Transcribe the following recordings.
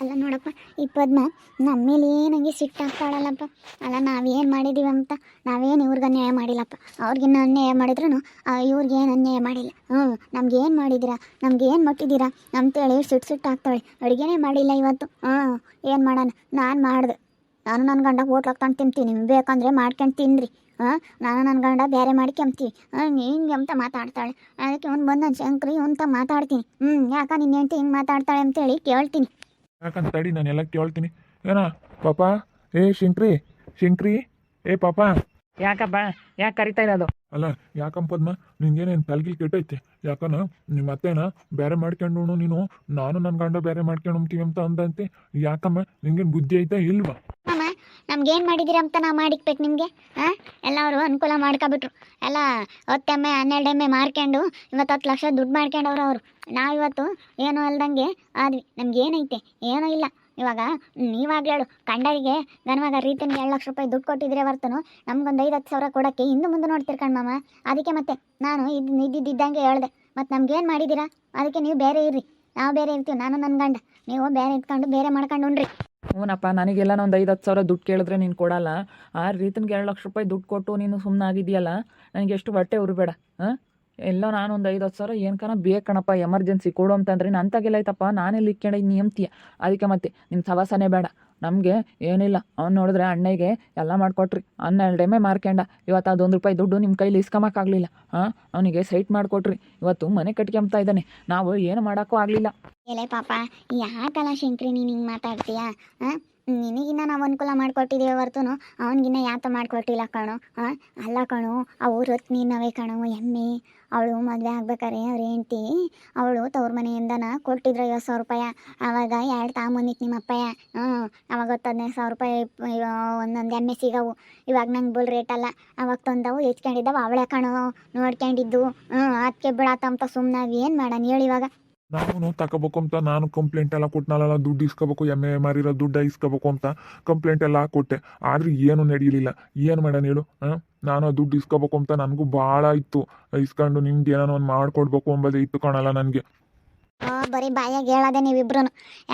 ಅಲ್ಲ ನೋಡಪ್ಪ, ಈ ಪದ್ಮ ನಮ್ಮ ಮೇಲೆ ಏನಂಗೆ ಸಿಟ್ಟಾಗ್ತಾಳಲ್ಲಪ್ಪ ಅಲ್ಲ, ನಾವೇನು ಮಾಡಿದ್ದೀವಿ ಅಂತ ನಾವೇನು ಇವ್ರಿಗೆ ಅನ್ಯಾಯ ಮಾಡಿಲ್ಲಪ್ಪ. ಅವ್ರಿಗಿನ್ನ ಅನ್ಯಾಯ ಮಾಡಿದ್ರು ಇವ್ರಿಗೆ ಏನು ಅನ್ಯಾಯ ಮಾಡಿಲ್ಲ. ಹ್ಞೂ ನಮ್ಗೆ ಏನು ಮಾಡಿದ್ದೀರಾ ನಮ್ಗೆ ಏನು ಮುಟ್ಟಿದ್ದೀರಾ ಅಂತೇಳಿ ಸಿಟ್ಟು ಸಿಟ್ಟಾಗ್ತಾಳೆ ಅಡುಗೆನೇ ಮಾಡಿಲ್ಲ ಇವತ್ತು. ಹ್ಞೂ ಏನು ಮಾಡೋಣ? ನಾನು ಮಾಡ್ದೆ. ನಾನು ನನ್ನ ಗಂಡ ಹೋಟ್ಲಾಗ ತಂದು ತಿಂತೀನಿ. ಬೇಕಂದ್ರೆ ಮಾಡ್ಕೊಂಡು ತಿನ್ರಿ. ಹಾಂ ನಾನು ನನ್ನ ಗಂಡ ಬೇರೆ ಮಾಡ್ಕೊಂತೀವಿ ಹಾಂ ಹಿಂಗೆ ಅಂತ ಮಾತಾಡ್ತಾಳೆ. ಅದಕ್ಕೆ ಅವ್ನು ಬಂದ ಶಂಕ್ರಿ ಅಂತ ಮಾತಾಡ್ತೀನಿ. ಹ್ಞೂ ಯಾಕ ನಿನ್ನ ಹೆಂಡತಿ ಹಿಂಗೆ ಮಾತಾಡ್ತಾಳೆ ಅಂತೇಳಿ ಕೇಳ್ತೀನಿ. ಯಾಕಂತ ತಡಿ ನಾನು ಎಲ್ಲ ಕೇಳ್ತೀನಿ. ಏನ ಪಾಪ ಏ ಶಿಂಕ್ರಿ ಶಿಂಕ್ರಿ ಏ ಪಾಪ. ಯಾಕಪ್ಪ ಯಾಕೆ ಕರಿತಾ ಇರೋದು? ಅಲ್ಲ ಯಾಕಮ್ಮ ಪದ್ಮ ನಿಂಗೇನೇನು ತಲೆಗಿಲ್ ಕೆಟ್ಟೈತೆ? ಯಾಕನ ನಿಮ್ಮ ಅತ್ತೇನ ಬೇರೆ ಮಾಡ್ಕೊಂಡು ನೀನು. ನಾನು ನನ್ನ ಗಂಡ ಬೇರೆ ಮಾಡ್ಕೊಂಡು ಅಂತ ಅಂದಂತೆ. ಯಾಕಮ್ಮ ನಿಂಗೇನು ಬುದ್ಧಿ ಐತೆ ಇಲ್ವಾ? ನಮ್ಗೇನು ಮಾಡಿದ್ದೀರಿ ಅಂತ ನಾವು ಮಾಡಿಕ್ಬೇಕು ನಿಮಗೆ? ಹಾಂ ಎಲ್ಲರೂ ಅನುಕೂಲ ಮಾಡ್ಕೊಬಿಟ್ರು. ಎಲ್ಲ ಹತ್ತು ಎಮ್ಮೆ ಹನ್ನೆರಡು ಎಮ್ಮೆ ಮಾರ್ಕೊಂಡು ಇವತ್ತು ಹತ್ತು ಲಕ್ಷ ದುಡ್ಡು ಮಾಡ್ಕೊಂಡವ್ರು ಅವರು. ನಾವಿವತ್ತು ಏನೂ ಅಲ್ದಂಗೆ ಆದ್ವಿ. ನಮ್ಗೆ ಏನೈತೆ ಏನೂ ಇಲ್ಲ. ಇವಾಗ ನೀವಾಗ್ಲೇ ಹೇಳು, ಕಂಡರಿಗೆ ಗನವಾಗ ರೀತಿನ ಎರಡು ಲಕ್ಷ ರೂಪಾಯಿ ದುಡ್ಡು ಕೊಟ್ಟಿದ್ರೆ ಹೊರ್ತನು ನಮ್ಗೊಂದು ಐದು ಹತ್ತು ಸಾವಿರ ಕೊಡೋಕ್ಕೆ ಹಿಂದೆ ಮುಂದೆ ನೋಡ್ತಿರ್ಕಂಡು ಮಾಮ. ಅದಕ್ಕೆ ಮತ್ತೆ ನಾನು ಇದು ಇದ್ದಿದ್ದಂಗೆ ಹೇಳ್ದೆ. ಮತ್ತು ನಮ್ಗೇನು ಮಾಡಿದ್ದೀರಾ ಅದಕ್ಕೆ ನೀವು ಬೇರೆ ಇರ್ರಿ. ನಾವು ಬೇರೆ ಇರ್ತೀವಿ. ನಾನು ನನ್ನ ಗಂಡ. ನೀವು ಬೇರೆ ಇದ್ಕೊಂಡು ಬೇರೆ ಮಾಡ್ಕೊಂಡು ಉಣ್ರಿ. ಹ್ಞೂನಪ್ಪ ನನಗೆಲ್ಲ ಒಂದು ಐದು ಹತ್ತು ಸಾವಿರ ದುಡ್ಡು ಕೇಳಿದ್ರೆ ನೀನು ಕೊಡಲ್ಲ. ಆ ರೀತಿಗೆ ಎರಡು ಲಕ್ಷ ರೂಪಾಯಿ ದುಡ್ಡು ಕೊಟ್ಟು ನೀನು ಸುಮ್ಮನೆ ಆಗಿದೆಯಲ್ಲ ನನಗೆ ಎಷ್ಟು ಹೊಟ್ಟೆ ಉರಿಬೇಡ, ಹಾಂ? ಎಲ್ಲ ನಾನು ಒಂದು ಐದು ಹತ್ತು ಸಾವಿರ ಏನಕನ ಬೇಕಣಪ್ಪ ಎಮರ್ಜೆನ್ಸಿ ಕೊಡು ಅಂತಂದ್ರೆ ನನ್ನ ತಗೆಲ್ಲ ಐತಪ್ಪ ನಾನೆಲ್ಲಿ ಇಕ್ಕೊಂಡು ನಿಯಮ್ತೀಯ ಅದಕ್ಕೆ ಮತ್ತೆ ನಿಮ್ಮ ಸವಾಸನೇ ಬೇಡ. ನಮಗೆ ಏನಿಲ್ಲ. ಅವ್ನು ನೋಡಿದ್ರೆ ಅಣ್ಣಗೆ ಎಲ್ಲ ಮಾಡಿಕೊಟ್ರಿ. ಅನ್ನ ಎರಡೆಮ್ಮೆ ಮಾರ್ಕೊಂಡ ಇವತ್ತು ಅದೊಂದು ರೂಪಾಯಿ ದುಡ್ಡು ನಿಮ್ಮ ಕೈಲಿ ಇಸ್ಕೊಂಬಕ್ಕಾಗಲಿಲ್ಲ ಹಾಂ? ಅವನಿಗೆ ಸೈಟ್ ಮಾಡಿಕೊಟ್ರಿ. ಇವತ್ತು ಮನೆ ಕಟ್ಕೊಂಬ್ತಾ ಇದ್ದಾನೆ. ನಾವು ಏನು ಮಾಡೋಕ್ಕೂ ಆಗಲಿಲ್ಲ. ಎಲೆ ಪಾಪ ಯಾಕಲ್ಲ ಶಂಕ್ರಿ ನೀನು ಹಿಂಗೆ ಮಾತಾಡ್ತೀಯಾ? ಹಾಂ? ನಿನಗಿನ್ನ ನಾವು ಅನುಕೂಲ ಮಾಡಿಕೊಟ್ಟಿದ್ದೀವಿ ಹೊರತು ಅವನಿಗಿನ್ನ ಯಾತ ಮಾಡಿಕೊಟ್ಟಿಲ್ಲ ಕಣು ಅಲ್ಲ ಕಣು, ಅವ್ರ ಹೊತ್ತು ನೀನವೇ ಕಣೋ, ಎಮ್ಮೆ, ಅವಳು ಮದುವೆ ಆಗ್ಬೇಕಾರೆ ಅವ್ರ ಹೆಂಡ್ತಿ, ಅವಳು ತವ್ರ ಮನೆಯಿಂದನ ಕೊಟ್ಟಿದ್ರು ಐವತ್ತು ಸಾವಿರ ರೂಪಾಯಿ ಆವಾಗ ಎರಡು ತಾಂಬಂದಿತ್ತು ನಿಮ್ಮ ಅಪ್ಪಯ್ಯ ಹ್ಞೂ ಅವಾಗ ಹೊತ್ತು ಹದಿನೈದು ಸಾವಿರ ರೂಪಾಯಿ ಒಂದೊಂದು ಎಮ್ಮೆ ಸಿಗವು, ಇವಾಗ ನಂಗೆ ಬುಲ್ ರೇಟ್ ಅಲ್ಲ, ಅವಾಗ ತಂದವು ಹೆಚ್ಕೊಂಡಿದ್ದವು ಅವಳೆ ಕಣೋ ನೋಡ್ಕೊಂಡಿದ್ದು ಹ್ಞೂ ಅದಕ್ಕೆ ಬಿಡತ್ತಂತ ಸುಮ್ಮನಾಗಿ ಏನು ಮಾಡೋಣ ಹೇಳಿ ಇವಾಗ? ನಾನು ತಗೋಬೇಕು ಅಂತ ನಾನು ಕಂಪ್ಲೇಂಟ್ ಎಲ್ಲ ಕೊಟ್ಟನಲ್ಲ ದುಡ್ಡು ಇಸ್ಕೋಬೇಕು ಎ ಮಾರಿರೋ ದುಡ್ಡು ಇಸ್ಕೋಬೇಕು ಅಂತ ಕಂಪ್ಲೇಂಟ್ ಎಲ್ಲ ಕೊಟ್ಟೆ. ಆದ್ರೆ ಏನು ನಡೆಯಲಿಲ್ಲ ಏನು ಮಾಡೋಣ ಹೇಳು ನಾನು ದುಡ್ಡು ಇಸ್ಕೋಬೇಕು ಅಂತ ನನಗೂ ಭಾಳ ಇತ್ತು. ಇಸ್ಕೊಂಡು ನಿಮ್ದು ಏನೋ ಒಂದು ಮಾಡಿಕೊಡ್ಬೇಕು ಅಂಬೋದೇ ಇತ್ತು ಕಾಣಲ್ಲ ನನಗೆ. ಬರೀ ಬಾಯಾಗ ಹೇಳೋದೆ ನೀವಿಬ್ರು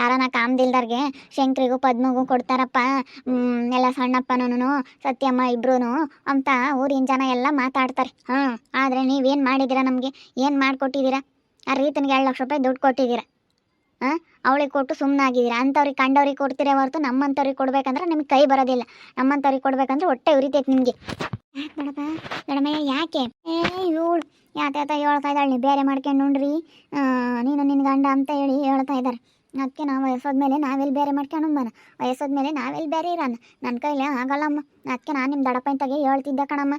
ಯಾರನ ಕಾಮ್ದಿಲ್ದಾರ್ಗೆ ಶಂಕ್ರಿಗೂ ಪದ್ಮಗೂ ಕೊಡ್ತಾರಪ್ಪ ಎಲ್ಲ ಸಣ್ಣಪ್ಪನೂ ಸತ್ಯಮ್ಮ ಇಬ್ರು ಅಂತ ಊರಿನ ಜನ ಎಲ್ಲ ಮಾತಾಡ್ತಾರೆ. ಹಾಂ ಆದರೆ ನೀವೇನು ಮಾಡಿದ್ದೀರಾ ನಮಗೆ? ಏನು ಮಾಡಿಕೊಟ್ಟಿದ್ದೀರಾ ಆ ರೀತನಿಗೆ ಎರಡು ಲಕ್ಷ ರೂಪಾಯಿ ದುಡ್ಡು ಕೊಟ್ಟಿದ್ದೀರ. ಹಾಂ ಅವಳಿಗೆ ಕೊಟ್ಟು ಸುಮ್ಮನಾಗಿದ್ದೀರಾ ಅಂಥವ್ರಿಗೆ ಕಂಡವ್ರಿಗೆ ಕೊಡ್ತೀರ ಹೊರತು ನಮ್ಮಂಥವ್ರಿಗೆ ಕೊಡಬೇಕಂದ್ರೆ ನಿಮ್ಗೆ ಕೈ ಬರೋದಿಲ್ಲ. ನಮ್ಮಂಥವ್ರಿಗೆ ಕೊಡಬೇಕಂದ್ರೆ ಹೊಟ್ಟೆ ಉರಿತೈತೆ ನಿಮಗೆ. ಯಾಕೆ ಯಾಕೆ? ಏ, ಇವಳು ಯಾತ ಹೇಳ್ತಾ ಇದ್ದಾಳೆ? ನೀವು ಬೇರೆ ಮಾಡ್ಕೊಂಡು ನೋಡ್ರಿ ನೀನು ನಿನ್ನ ಗಂಡ ಅಂತ ಹೇಳಿ ಹೇಳ್ತಾ ಇದ್ದಾರೆ. ಅದಕ್ಕೆ ನಾವು ವಯಸ್ಸಾದ್ಮೇಲೆ ನಾವೆಲ್ಲಿ ಬೇರೆ ಮಾಡ್ಕೊಂಡು ಬನ ವಯಸ್ಸಾದ್ಮೇಲೆ ನಾವೆಲ್ಲಿ ಬೇರೆ ಇರೋಣ ನನ್ನ ಕೈಲಿ ಆಗಲ್ಲಮ್ಮ. ಅದಕ್ಕೆ ನಾನು ನಿಮ್ಮ ದಡಪ್ಪನ ತಗೆ ಹೇಳ್ತಿದ್ದೆ ಕಣಮ್ಮ.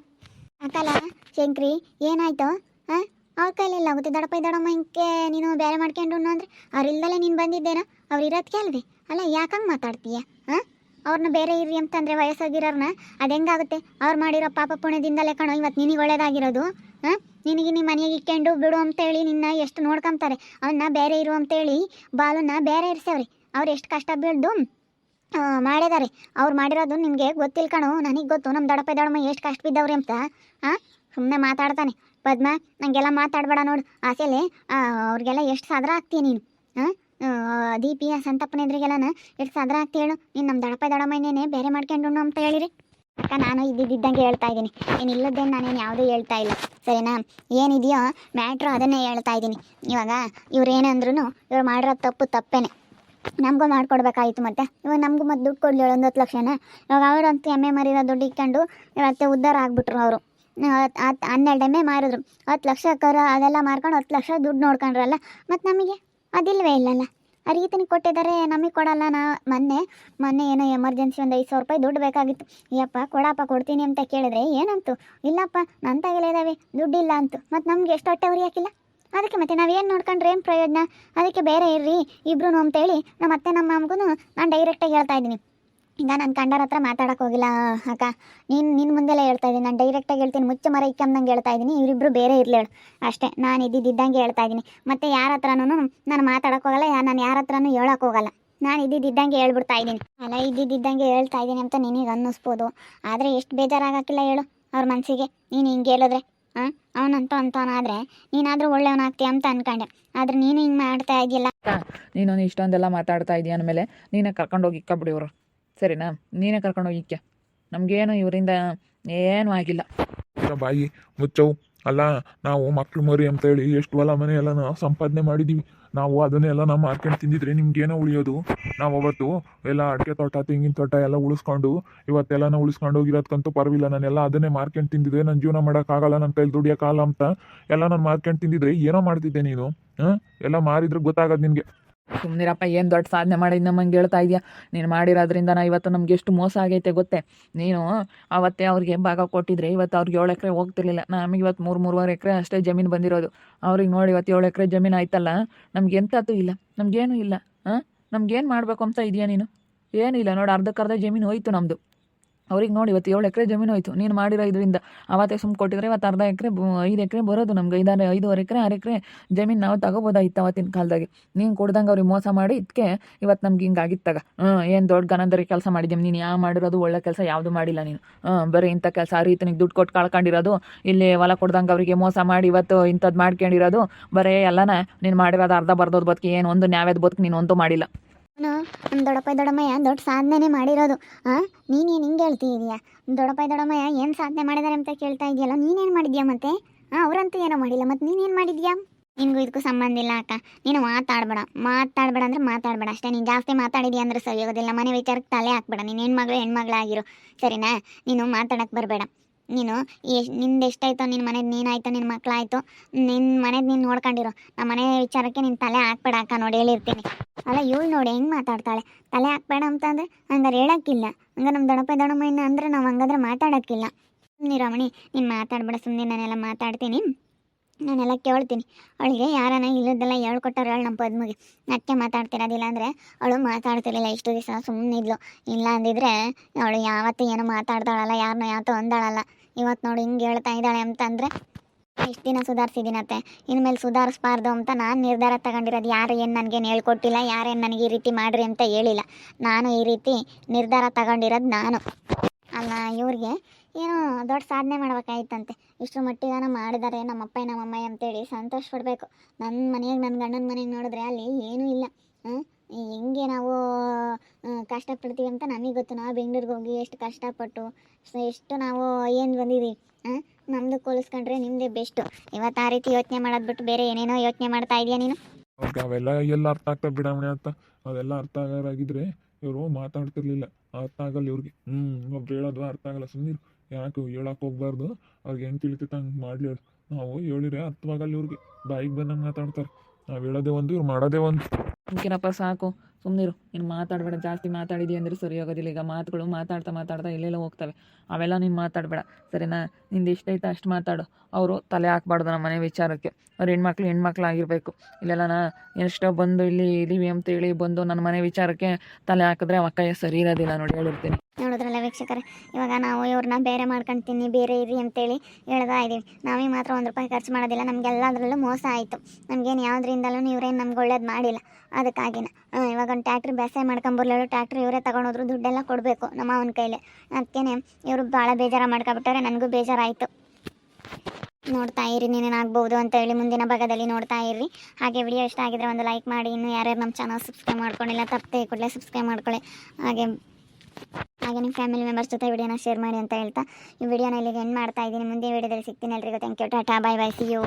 ಅಕ್ಕಲ್ಲ ಶಂಕ್ರಿ, ಏನಾಯ್ತು? ಹಾಂ ಅವ್ರ ಕೈಲೆಲ್ಲ ಆಗುತ್ತೆ. ದಡಪ್ಪ ದಡಮ್ಮ ಹಿಂಗೆ ನೀನು ಬೇರೆ ಮಾಡ್ಕೊಂಡು ಅಂದ್ರೆ ಅವ್ರಿಲ್ದಲೇ ನೀನು ಬಂದಿದ್ದೇನ? ಅವ್ರು ಇರೋದಕ್ಕೆ ಅಲ್ವೇ? ಅಲ್ಲ ಯಾಕಂಗೆ ಮಾತಾಡ್ತೀಯ? ಹಾಂ ಅವ್ರನ್ನ ಬೇರೆ ಇರಿ ಅಂತಂದರೆ ವಯಸ್ಸಾಗಿರೋರ್ನ ಅದು ಹೆಂಗಾಗುತ್ತೆ? ಅವ್ರು ಮಾಡಿರೋ ಪಾಪ ಪುಣ್ಯದಿಂದಲೇ ಕಣೋ ಇವತ್ತು ನಿನಗೆ ಒಳ್ಳೇದಾಗಿರೋದು? ಹಾಂ ನಿನಗೆ ನಿಮ್ಮ ಮನೆಗೆ ಇಕ್ಕೊಂಡು ಬಿಡು ಅಂತೇಳಿ ನಿನ್ನ ಎಷ್ಟು ನೋಡ್ಕೊಂತಾರೆ ಅವನ್ನ ಬೇರೆ ಇರು ಅಂತೇಳಿ ಬಾಲನ್ನ ಬೇರೆ ಇರ್ಸೇವ್ರಿ. ಅವ್ರು ಎಷ್ಟು ಕಷ್ಟ ಬೀಳ್ದು ಮಾಡಿದ್ದಾರೆ ಅವ್ರು ಮಾಡಿರೋದು ನಿಮಗೆ ಗೊತ್ತಿಲ್ಲ ಕಣೋ, ನನಗೆ ಗೊತ್ತು. ನಮ್ಮ ದಡಪ್ಪ ದಡಮ್ಮ ಎಷ್ಟು ಕಷ್ಟ ಬಿದ್ದವ್ರಿ ಅಂತ. ಹಾಂ ಸುಮ್ಮನೆ ಮಾತಾಡ್ತಾನೆ. ಪದ್ಮ, ನಂಗೆಲ್ಲ ಮಾತಾಡಬೇಡ ನೋಡು. ಆಸೆಲೆ ಅವ್ರಿಗೆಲ್ಲ ಎಷ್ಟು ಸಾದ್ರ ಆಗ್ತೀಯ ನೀನು? ಹಾಂ ದೀಪಿ ಸಂತಪ್ಪನ ಎದುರಿಗೆಲ್ಲನ ಎಷ್ಟು ಸಾದ್ರ ಆಗ್ತಿ ಹೇಳು. ನೀನು ನಮ್ಮ ದಡಪ ದಡಮ್ಮನೇನೆ ಬೇರೆ ಮಾಡ್ಕೊಂಡು ಅಂತ ಹೇಳಿರಿ. ಅಕ್ಕ, ನಾನು ಇದ್ದಿದ್ದಂಗೆ ಹೇಳ್ತಾ ಇದ್ದೀನಿ. ಏನು ಇಲ್ಲದ್ದೇನು ನಾನೇನು ಯಾವುದೂ ಹೇಳ್ತಾ ಇಲ್ಲ. ಸರಿನಾ? ಏನಿದೆಯೋ ಮ್ಯಾಟ್ರು ಅದನ್ನೇ ಹೇಳ್ತಾ ಇದ್ದೀನಿ. ಇವಾಗ ಇವ್ರು ಏನಂದ್ರೂ ಇವ್ರು ಮಾಡಿರೋ ತಪ್ಪು ತಪ್ಪೇನೆ. ನಮಗೂ ಮಾಡ್ಕೊಡ್ಬೇಕಾಗಿತ್ತು ಮತ್ತೆ. ಇವಾಗ ನಮಗೂ ಮತ್ತೆ ದುಡ್ಡು ಕೊಡಲಿ ಒಂದು ಹತ್ತು ಲಕ್ಷನ. ಇವಾಗ ಅವರಂತೂ ಎಮ್ಮೆ ಮರಿರೋ ದುಡ್ಡು ಇಟ್ಕೊಂಡು ಇವತ್ತೆ ಉದ್ಧಾರ ಆಗಿಬಿಟ್ರು ಅವರು. ಹತ್ತು ಹನ್ನೆರಡು ಎಮ್ಮೆ ಮಾರಿದ್ರು. ಹತ್ತು ಲಕ್ಷ ಕರ, ಅದೆಲ್ಲ ಮಾರ್ಕೊಂಡು ಹತ್ತು ಲಕ್ಷ ದುಡ್ಡು ನೋಡ್ಕೊಂಡ್ರಲ್ಲ? ಮತ್ತು ನಮಗೆ? ಅದಿಲ್ವೇ ಇಲ್ಲಲ್ಲ. ಆ ರೀತಿನಿಗೆ ಕೊಟ್ಟಿದ್ದಾರೆ ನಮಗೆ ಕೊಡಲ್ಲ ನಾ, ಮೊನ್ನೆ ಮೊನ್ನೆ ಏನೋ ಎಮರ್ಜೆನ್ಸಿ ಒಂದು ಐದು ಸಾವಿರ ರೂಪಾಯಿ ದುಡ್ಡು ಬೇಕಾಗಿತ್ತು. ಯಪ್ಪ, ಕೊಡಪ್ಪ, ಕೊಡ್ತೀನಿ ಅಂತ ಕೇಳಿದ್ರೆ ಏನಂತು? ಇಲ್ಲಪ್ಪ ನನ್ನ ತಗಲೇ ಇದ್ದಾವೆ ದುಡ್ಡಿಲ್ಲ ಅಂತು. ಮತ್ತು ನಮ್ಗೆ ಎಷ್ಟು ಹೊಟ್ಟೆ ಉರಿಯಾಕಿಲ್ಲ? ಅದಕ್ಕೆ ಮತ್ತೆ ನಾವೇನು ನೋಡ್ಕೊಂಡ್ರೆ ಏನು ಪ್ರಯೋಜನ? ಅದಕ್ಕೆ ಬೇರೆ ಇರ್ರಿ ಇಬ್ರು ಅಂತೇಳಿ ನಮ್ಮ ಅತ್ತೆ ನಮ್ಮ ಅಮ್ಮಗೂ ನಾನು ಡೈರೆಕ್ಟಾಗಿ ಹೇಳ್ತಾ ಇದ್ದೀನಿ. ಈಗ ನನ್ನ ಕಂಡರ ಹತ್ರ ಮಾತಾಡಕ್ಕೆ ಹೋಗಿಲ್ಲ, ಅಕ್ಕ. ನೀನು ನಿನ್ನ ಮುಂದೆಲ್ಲ ಹೇಳ್ತಾ ಇದ್ದೀನಿ ನಾನು ಡೈರೆಕ್ಟಾಗಿ ಹೇಳ್ತೀನಿ. ಮುಚ್ಚ ಮರ ಇಕ್ಕಂದಂಗೆ ಹೇಳ್ತಾ ಇದ್ದೀನಿ ಇವರಿಬ್ಬರು ಬೇರೆ ಇರಲಿ ಅಷ್ಟೇ. ನಾನು ಇದ್ದಿದ್ದಂಗೆ ಹೇಳ್ತಾ ಇದ್ದೀನಿ ಮತ್ತು ಯಾರ ಹತ್ರನೂ ನಾನು ಮಾತಾಡಕ್ಕೆ ಹೋಗಲ್ಲ. ನಾನು ಯಾರ ಹತ್ರನೂ ಹೇಳಕ್ಕೆ ಹೋಗಲ್ಲ. ನಾನು ಇದ್ದಿದ್ದಂಗೆ ಹೇಳ್ಬಿಡ್ತಾ ಇದ್ದೀನಿ ಅಲ್ಲ, ಇದ್ದಿದ್ದಂಗೆ ಹೇಳ್ತಾ ಇದ್ದೀನಿ ಅಂತ ನಿನಗೆ ಅನ್ನಿಸ್ಬೋದು. ಆದರೆ ಎಷ್ಟು ಬೇಜಾರಾಗಕ್ಕಿಲ್ಲ ಹೇಳು ಅವ್ರ ಮನಸ್ಸಿಗೆ ನೀನು ಹಿಂಗೆ ಹೇಳಿದ್ರೆ ಹಾಂ ಅವನಂತ ಅಂತವನಾದರೆ ನೀನಾದರೂ ಒಳ್ಳೆಯವನಾಗ್ತೀಯ ಅಂತ ಅನ್ಕೊಂಡೆ. ಆದ್ರೆ ನೀನು ಹಿಂಗೆ ಮಾಡ್ತಾ ಇದೆಯಲ್ಲ. ನೀನು ಇಷ್ಟೊಂದೆಲ್ಲ ಮಾತಾಡ್ತಾ ಇದೀಯ ಅಂದಮೇಲೆ ನೀನೇ ಕರ್ಕೊಂಡೋಗಿ ಇಕ್ಕಬಿಡಿ ಇವರು. ಸರಿನಾ? ನೀನೇ ಕರ್ಕೊಂಡು ಹೋಗಿಕ್ಕೆ ನಮಗೇನು ಇವರಿಂದ ಏನೂ ಆಗಿಲ್ಲ. ಬಾಯಿ ಮುಚ್ಚವು ಅಲ್ಲ, ನಾವು ಮಕ್ಳು ಮರಿ ಅಂತ ಹೇಳಿ ಎಷ್ಟು ಹೊಲ ಮನೆ ನಾವು ಸಂಪಾದನೆ ಮಾಡಿದ್ದೀವಿ ನಾವು ಅದನ್ನೆಲ್ಲ ನಾವು ಮಾರ್ಕೊಂಡು ತಿಂದಿದ್ರೆ ನಿಮ್ಗೇನೋ ಉಳಿಯೋದು? ನಾವು ಅವತ್ತು ಎಲ್ಲ ಅಡಿಕೆ ತೋಟ, ತೆಂಗಿನ ತೋಟ ಎಲ್ಲ ಉಳಿಸ್ಕೊಂಡು ಇವತ್ತೆಲ್ಲ ನಾವು ಉಳಿಸ್ಕೊಂಡು ಹೋಗಿರೋದ್ಕಂತೂ ಪರವಿಲ್ಲ ನಾನೆಲ್ಲ ಅದನ್ನೇ ಮಾರ್ಕೆಟ್ ತಿಂದಿದ್ರೆ ನನ್ನ ಜೀವನ ಮಾಡೋಕ್ಕಾಗಲ್ಲ ನನ್ನ ಕೈಲಿ ದುಡಿಯೋಕ್ಕಾಗಲ್ಲ ಅಂತ. ಎಲ್ಲ ನಾನು ಮಾರ್ಕೆಟ್ ತಿಂದಿದ್ರೆ ಏನೋ ಮಾಡ್ತಿದ್ದೆ ನೀನು, ಹಾಂ? ಎಲ್ಲ ಮಾರಿದ್ರೆ ಗೊತ್ತಾಗೋದು ನಿನಗೆ. ಸುಮ್ಮನಿರಪ್ಪ ಏನು ದೊಡ್ಡ ಸಾಧನೆ ನಮ್ಮ ನಮ್ಮಂಗೆ ಹೇಳ್ತಾ ಇದೆಯಾ? ನೀನು ಮಾಡಿರೋದ್ರಿಂದ ನಾ ಇವತ್ತು ನಮ್ಗೆ ಎಷ್ಟು ಮೋಸ ಆಗೈತೆ ಗೊತ್ತೇ? ನೀನು ಅವತ್ತೇ ಅವ್ರಿಗೆ ಭಾಗ ಕೊಟ್ಟಿದ್ರೆ ಇವತ್ತು ಅವ್ರಿಗೆ ಏಳು ಎಕರೆ ಹೋಗ್ತಿರ್ಲಿಲ್ಲ. ನಮಗೆ ಇವತ್ತು ಮೂರು, ಮೂರುವರೆ ಎಕರೆ ಅಷ್ಟೇ ಜಮೀನು ಬಂದಿರೋದು. ಅವ್ರಿಗೆ ನೋಡಿ ಇವತ್ತು ಏಳು ಎಕರೆ ಜಮೀನು ಆಯ್ತಲ್ಲ, ನಮ್ಗೆ ಎಂಥದ್ದು ಇಲ್ಲ. ನಮ್ಗೇನು ಇಲ್ಲ, ಹಾಂ? ನಮ್ಗೇನು ಮಾಡಬೇಕು ಅಂತ ಇದೆಯಾ ನೀನು? ಏನಿಲ್ಲ ನೋಡಿ, ಅರ್ಧಕ್ಕರ್ಧ ಜಮೀನು ಹೋಯ್ತು ನಮ್ಮದು ಅವ್ರಿಗೆ ನೋಡಿ ಇವತ್ತು ಏಳು ಎಕರೆ ಜಮೀನು ಹೋಯ್ತು. ನೀನು ಮಾಡಿರೋ ಇದರಿಂದ ಅವತ್ತೇ ಸುಮ್ಮನೆ ಕೊಟ್ಟಿದ್ರೆ ಇವತ್ತು ಅರ್ಧ ಎಕರೆ ಐದು ಎಕರೆ ಬರೋದು ನಮ್ಗೆ. ಐದಾರು, ಐದೂವರೆ ಎಕರೆ, ಆರು ಎಕರೆ ಜಮೀನು ನಾವು ತಗೋಬೋದಾಗಿತ್ತು ಅವತ್ತಿನ ಕಾಲದಾಗೆ. ನೀನು ಕೊಡ್ದಂಗೆ ಅವ್ರಿಗೆ ಮೋಸ ಮಾಡಿ ಇದಕ್ಕೆ ಇವತ್ತು ನಮ್ಗೆ ಹಿಂಗೆ ಆಗಿತ್ತಾಗ ಹ್ಞೂ ಏನು ದೊಡ್ಡ ಗನಂದರಿ ಕೆಲಸ ಮಾಡಿದ್ಯಮ್ಮ ನೀನು ಯಾವ ಮಾಡಿರೋದು ಒಳ್ಳೆ ಕೆಲಸ, ಯಾವುದು ಮಾಡಿಲ್ಲ ನೀನು. ಹಾಂ ಬರೀ ಇಂಥ ಕೆಲಸ. ಆ ರೀತಿ ದುಡ್ಡು ಕೊಟ್ಟು ಕಳ್ಕೊಂಡಿರೋದು, ಇಲ್ಲಿ ಹೊಲ ಕೊಡ್ದಂಗೆ ಅವರಿಗೆ ಮೋಸ ಮಾಡಿ ಇವತ್ತು ಇಂಥದ್ದು ಮಾಡ್ಕೊಂಡಿರೋದು, ಬರೀ ಎಲ್ಲನ ನೀನು ಮಾಡಿರೋದು ಅರ್ಧ ಬರ್ದೋದು ಬದುಕಿ, ಏನು ಒಂದು ನ್ಯಾಯದ ಬದುಕು ನೀನು ಒಂದು ಮಾಡಿಲ್ಲ. ನಮ್ಮ ದೊಡ್ಡಪ್ಪ ದೊಡ್ಡಮ್ಮಯ್ಯ ದೊಡ್ಡ ಸಾಧನೆನೇ ಮಾಡಿರೋದು. ಹಾಂ ನೀನೇನು ಹಿಂಗೆ ಹೇಳ್ತಿದೀಯ ದೊಡ್ಡಪ್ಪ ದೊಡ್ಡಮ್ಮಯ್ಯ ಏನು ಸಾಧನೆ ಮಾಡಿದ್ದಾರೆ ಅಂತ ಕೇಳ್ತಾ ಇದೆಯಲ್ಲ ನೀನೇನು ಮಾಡಿದ್ಯಾ ಮತ್ತೆ? ಹಾಂ ಅವರಂತೂ ಏನೋ ಮಾಡಿಲ್ಲ, ಮತ್ತು ನೀನೇನು ಮಾಡಿದ್ಯಾ? ನಿನಗೂ ಇದಕ್ಕೂ ಸಂಬಂಧ ಇಲ್ಲ ಅಕ್ಕ. ನೀನು ಮಾತಾಡ್ಬೇಡ. ಮಾತಾಡಬೇಡ ಅಂದ್ರೆ ಮಾತಾಡಬೇಡ ಅಷ್ಟೇ. ನೀನು ಜಾಸ್ತಿ ಮಾತಾಡಿದ್ಯಾ ಅಂದ್ರೆ ಸರಿ, ಹೋಗೋದಿಲ್ಲ. ಮನೆ ವಿಚಾರಕ್ಕೆ ತಲೆ ಹಾಕ್ಬೇಡ. ನೀನು ಹೆಣ್ಮಗಳು, ಹೆಣ್ಮಗಳಾಗಿರು. ಸರಿನಾ? ನೀನು ಮಾತಾಡಕ್ಕೆ ಬರಬೇಡ. ನೀನು ಎಷ್ಟು, ನಿಂದು ಎಷ್ಟಾಯ್ತೋ ನಿನ್ನ ಮನೇದು ನೀನಾಯ್ತು ನಿನ್ನ ಮಕ್ಕಳಾಯ್ತು ನಿನ್ನ ಮನೇದು ನೀನು ನೋಡ್ಕೊಂಡಿರೋ. ನಮ್ಮ ಮನೆ ವಿಚಾರಕ್ಕೆ ನಿನ್ನ ತಲೆ ಹಾಕ್ಬೇಡ ಅಕ್ಕ, ನೋಡಿ ಹೇಳಿರ್ತೀನಿ. ಅಲ್ಲ, ಇವಳು ನೋಡಿ ಹೆಂಗೆ ಮಾತಾಡ್ತಾಳೆ. ತಲೆ ಹಾಕ್ಬೇಡ ಅಂತಂದ್ರೆ ಹಂಗಾರೆ ಹೇಳಕ್ಕಿಲ್ಲ. ಹಂಗ ನಮ್ಮ ದೊಡಪ್ಪ ದೊಡಮ್ಮಯ್ಯನ ಅಂದ್ರೆ ನಾವು ಹಂಗಾದ್ರೆ ಮಾತಾಡೋಕ್ಕಿಲ್ಲ. ಸುಮ್ಮನೆ ರಮಣಿ ನೀನು ಮಾತಾಡ್ಬೇಡ ಸುಮ್ಮನೆ ನಾನೆಲ್ಲ ಮಾತಾಡ್ತೀನಿ. ನಾನೆಲ್ಲ ಕೇಳ್ತೀನಿ. ಅವಳಿಗೆ ಯಾರನ ಇಲ್ಲದೆಲ್ಲ ಹೇಳ್ಕೊಟ್ಟಾರ ಹೇಳಿ ನಮ್ಮ ಪದ್ಮಗೆ. ಅದಕ್ಕೆ ಮಾತಾಡ್ತಿರೋದಿಲ್ಲ ಅಂದರೆ ಅವಳು ಮಾತಾಡ್ತಿರಲಿಲ್ಲ. ಇಷ್ಟು ದಿವಸ ಸುಮ್ಮನೆ ಇದ್ಲು. ಇಲ್ಲ ಅಂದಿದ್ರೆ ಅವಳು ಯಾವತ್ತೂ ಏನೋ ಮಾತಾಡ್ತಾಳಲ್ಲ ಯಾರನ್ನ ಯಾವತ್ತೂ ಅಂದಾಳಲ್ಲ. ಇವತ್ತು ನೋಡಿ ಹಿಂಗೆ ಹೇಳ್ತಾ ಇದ್ದಾಳೆ ಅಂತಂದರೆ ಇಷ್ಟು ದಿನ ಸುಧಾರಿಸಿದ್ದೀನತ್ತೆ ಇನ್ಮೇಲೆ ಸುಧಾರಿಸ್ಬಾರ್ದು ಅಂತ ನಾನು ನಿರ್ಧಾರ ತಗೊಂಡಿರೋದು ಯಾರು ಏನು ನನಗೇನು ಹೇಳ್ಕೊಟ್ಟಿಲ್ಲ ಯಾರೇನು ನನಗೆ ಈ ರೀತಿ ಮಾಡ್ರಿ ಅಂತ ಹೇಳಿಲ್ಲ. ನಾನು ಈ ರೀತಿ ನಿರ್ಧಾರ ತಗೊಂಡಿರೋದು ನಾನು. ಅಲ್ಲ, ಇವ್ರಿಗೆ ಏನೋ ದೊಡ್ಡ ಸಾಧನೆ ಮಾಡ್ಬೇಕಾಯ್ತಂತೆ. ಇಷ್ಟು ಮಟ್ಟಿಗಾನ ಮಾಡಿದ್ದಾರೆ ನಮ್ಮ ಅಪ್ಪ ನಮ್ಮ ಅಮ್ಮ ಅಂತೇಳಿ ಸಂತೋಷ ಪಡಬೇಕು. ನನ್ನ ಮನೆಯಾಗ ನನ್ನ ಗಂಡನ ಮನೆಗೆ ನೋಡಿದ್ರೆ ಅಲ್ಲಿ ಏನೂ ಇಲ್ಲ. ಹೆಂಗೆ ನಾವು ಕಷ್ಟಪಡ್ತೀವಿ ಅಂತ ನಮಗೆ ಗೊತ್ತು. ನಾವು ಬೆಂಗ್ಳೂರಿಗೆ ಹೋಗಿ ಎಷ್ಟು ಕಷ್ಟಪಟ್ಟು ಸೊ ಎಷ್ಟು ನಾವು ಏನು ಬಂದಿದ್ದೀವಿ ಹಾಂ ನಮ್ಮದು ಹೋಲಿಸ್ಕೊಂಡ್ರೆ ನಿಮ್ಮದೇ ಬೆಸ್ಟು. ಇವತ್ತು ಆ ರೀತಿ ಯೋಚನೆ ಮಾಡೋದು ಬಿಟ್ಟು ಬೇರೆ ಏನೇನೋ ಯೋಚನೆ ಮಾಡ್ತಾ ಇದೆಯಾ ನೀನು? ಅವ್ರಿಗೆ ಅವೆಲ್ಲ ಎಲ್ಲ ಅರ್ಥ ಆಗ್ತಾ ಬಿಡಮಣೆ ಅಂತ. ಅದೆಲ್ಲ ಅರ್ಥ ಆಗೋರಾಗಿದ್ರೆ ಇವರು ಮಾತಾಡ್ತಿರ್ಲಿಲ್ಲ. ಅರ್ಥ ಆಗಲ್ಲ ಇವ್ರಿಗೆ. ಹ್ಞೂ ಒಬ್ರು ಹೇಳೋದು ಅರ್ಥ ಆಗಲ್ಲ. ಸುಮ್ಮನೆ ಯಾಕೆ ಹೇಳಕ್ಕೆ ಹೋಗ್ಬಾರ್ದು. ಅವ್ರಿಗೆ ಹೆಂಗೆ ತಿಳಿತೈತೆ ಹಂಗೆ ಮಾಡಲಿ ನಾವು ಹೇಳಿದ್ರೆ ಅರ್ಥವಾಗಲ್ಲ ಇವ್ರಿಗೆ. ಬಾಯಿಗೆ ಬಂದಂಗೆ ಮಾತಾಡ್ತಾರೆ. ನಾವು ಹೇಳೋದೇ ಒಂದು, ಇವ್ರು ಮಾಡೋದೇ ಒಂದು. ಸುಮ್ಕಿರಪ್ಪ ಸಾಕು ಸುಮ್ಮನಿರು ನೀನು ಮಾತಾಡಬೇಡ, ಜಾಸ್ತಿ ಮಾತಾಡಿದಿ ಅಂದರೆ ಸರಿ ಆಗೋದಿಲ್ಲ ಈಗ ಮಾತುಗಳು ಮಾತಾಡ್ತಾ ಮಾತಾಡ್ತಾ ಎಲ್ಲೆಲ್ಲ ಹೋಗ್ತವೆ. ಅವೆಲ್ಲ ನೀನು ಮಾತಾಡಬೇಡ. ಸರಿನಾ? ನಿಂದು ಐತೆ ಅಷ್ಟು ಮಾತಾಡು. ಅವರು ತಲೆ ಹಾಕ್ಬಾರ್ದು ನಮ್ಮ ಮನೆ ವಿಚಾರಕ್ಕೆ. ಅವ್ರು ಹೆಣ್ಮಕ್ಳು ಹೆಣ್ಮಕ್ಳು ಆಗಿರಬೇಕು ಇಲ್ಲೆಲ್ಲ ನಾ ಎಷ್ಟೋ ಬಂದು ಇಲ್ಲಿ ಇದೀವಿ ಅಂತೇಳಿ ಬಂದು ನನ್ನ ಮನೆ ವಿಚಾರಕ್ಕೆ ತಲೆ ಹಾಕಿದ್ರೆ ಕೈ ಸರಿ ಇರೋದಿಲ್ಲ ನೋಡಿ ಹೇಳಿರ್ತೀನಿ. ನೋಡಿದ್ರಲ್ಲ ವೀಕ್ಷಕರೇ, ಇವಾಗ ನಾವು ಇವ್ರನ್ನ ಬೇರೆ ಮಾಡ್ಕೊಂತೀನಿ, ಬೇರೆ ಇರಿ ಅಂತೇಳಿ ಹೇಳ್ತಾ ಇದ್ದೀವಿ ನಾವೇ ಮಾತ್ರ ಒಂದು ರೂಪಾಯಿ ಖರ್ಚು ಮಾಡೋದಿಲ್ಲ. ನಮಗೆಲ್ಲದರಲ್ಲೂ ಮೋಸ ಆಯಿತು. ನಮ್ಗೇನು ಯಾವುದ್ರಿಂದಲೂ ಇವ್ರೇನು ನಮ್ಗೆ ಒಳ್ಳೇದು ಮಾಡಿಲ್ಲ. ಅದಕ್ಕಾಗಿನ. ಇವಾಗ ಒಂದು ಟ್ಯಾಕ್ಟ್ರಿ ಬೇಸಾಯ ಮಾಡ್ಕೊಂಬರ್ಲಿಲ್ಲ ಟ್ಯಾಕ್ಟ್ರಿ ಇವರೇ ತಗೊಂಡೋದ್ರು, ದುಡ್ಡೆಲ್ಲ ಕೊಡಬೇಕು ನಮ್ಮ ಅವನ ಕೈಲಿ. ಅದಕ್ಕೇನೆ ಇವರು ಭಾಳ ಬೇಜಾರ ಮಾಡ್ಕೊಬಿಟ್ಟಾರೆ ನನಗೂ ಬೇಜಾರಾಯಿತು. ನೋಡ್ತಾ ಇರಿ ನೀನೇನಾಗ್ಬೋದು ಅಂತ ಹೇಳಿ ಮುಂದಿನ ಭಾಗದಲ್ಲಿ ನೋಡ್ತಾ ಇರ್ರಿ ಹಾಗೆ ವಿಡಿಯೋ ಇಷ್ಟ ಆಗಿದ್ರೆ ಒಂದು ಲೈಕ್ ಮಾಡಿ, ಇನ್ನು ಯಾರ್ಯಾರು ನಮ್ಮ ಚಾನಲ್ ಸಬ್ಸ್ಕ್ರೈಬ್ ಮಾಡ್ಕೊಂಡಿಲ್ಲ, ತಪ್ಪದೆ ಕೂಡಲೇ ಸಬ್ಸ್ಕ್ರೈಬ್ ಮಾಡ್ಕೊಳ್ಳಿ. ಹಾಗೆ ಹಾಗೆ ನಿಮ್ಮ ಫ್ಯಾಮಿಲಿ ಮೆಂಬರ್ಸ್ ಜೊತೆ ವಿಡಿಯೋನ ಶೇರ್ ಮಾಡಿ ಅಂತ ಹೇಳ್ತಾ, ಈ ವಿಡಿಯೋನ ಇಲ್ಲಿಗೆ ಎಂಡ್ ಮಾಡ್ತಾ ಇದ್ದೀನಿ. ಮುಂದಿನ ವಿಡಿಯೋದಲ್ಲಿ ಸಿಗ್ತೀನಿ ಎಲ್ರಿಗೂ. Thank you tata bye bye see you